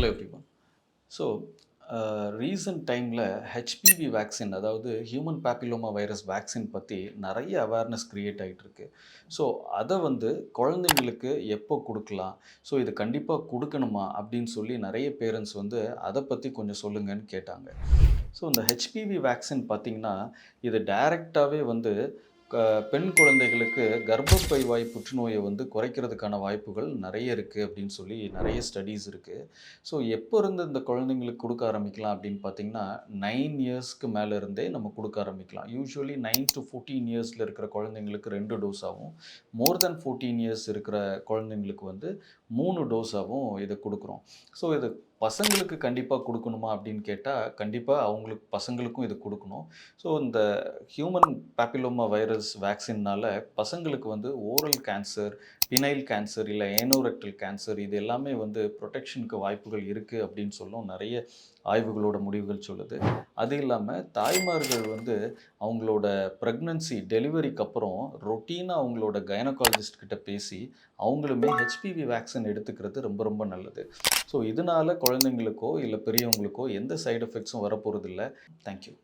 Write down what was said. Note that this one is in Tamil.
ஹலோ எவ்ரிவன் ஸோ ரீசன்ட் டைமில் ஹெச்பிவி வேக்சின் அதாவது ஹியூமன் பேப்பிலோமா வைரஸ் வேக்சின் பற்றி நிறைய அவேர்னஸ் க்ரியேட் ஆகிட்டுருக்கு ஸோ அதை வந்து குழந்தைங்களுக்கு எப்போ கொடுக்கலாம்? ஸோ இது கண்டிப்பாக கொடுக்கணுமா? அப்படின்னு சொல்லி நிறைய பேரண்ட்ஸ் வந்து அதை பற்றி கொஞ்சம் சொல்லுங்கன்னு கேட்டாங்க. ஸோ இந்த ஹெச்பிவி வேக்சின் பார்த்திங்கன்னா இது டைரெக்டாகவே வந்து பெண் குழந்தைகளுக்கு கர்ப்பப்பை வாய் புற்றுநோயை வந்து குறைக்கிறதுக்கான வாய்ப்புகள் நிறைய இருக்குது அப்படின்னு சொல்லி நிறைய ஸ்டடீஸ் இருக்குது ஸோ எப்போ இருந்து இந்த குழந்தைங்களுக்கு கொடுக்க ஆரம்பிக்கலாம் அப்படின்னு பார்த்தீங்கன்னா நைன் இயர்ஸ்க்கு மேலே இருந்தே நம்ம கொடுக்க ஆரம்பிக்கலாம். யூஸ்வலி நைன் டு ஃபோர்டீன் இயர்ஸில் இருக்கிற குழந்தைங்களுக்கு ரெண்டு டோஸாகவும் மோர் தென் ஃபோர்டீன் இயர்ஸ் இருக்கிற குழந்தைங்களுக்கு வந்து மூணு டோஸாகவும் இதை கொடுக்குறோம். ஸோ இது பசங்களுக்கு கண்டிப்பாக கொடுக்கணுமா அப்படின்னு கேட்டால் கண்டிப்பாக அவங்களுக்கு பசங்களுக்கும் இது கொடுக்கணும். ஸோ இந்த ஹியூமன் பேப்பிலோமா வைரஸ் வேக்சின்னால பசங்களுக்கு வந்து ஓரல் கேன்சர் பினைல் கேன்சர் இல்லை ஏனோரெக்டல் கேன்சர் இது எல்லாமே வந்து ப்ரொடெக்ஷனுக்கு வாய்ப்புகள் இருக்குது அப்படின்னு சொல்லும் நிறைய ஆய்வுகளோட முடிவுகள் சொல்லுது. அது இல்லாமல் தாய்மார்கள் வந்து அவங்களோட ப்ரெக்னன்சி டெலிவரிக்கு அப்புறம் ரொட்டீனாக அவங்களோட கைனகாலஜிஸ்ட் கிட்ட பேசி அவங்களுமே ஹெச்பிவி வேக்சின் எடுத்துக்கிறது ரொம்ப ரொம்ப நல்லது. ஸோ இதனால குழந்தைங்களுக்கோ இல்லை பெரியவங்களுக்கோ எந்த சைடு எஃபெக்ட்ஸும் வரப்போகிறதில்ல தேங்க்யூ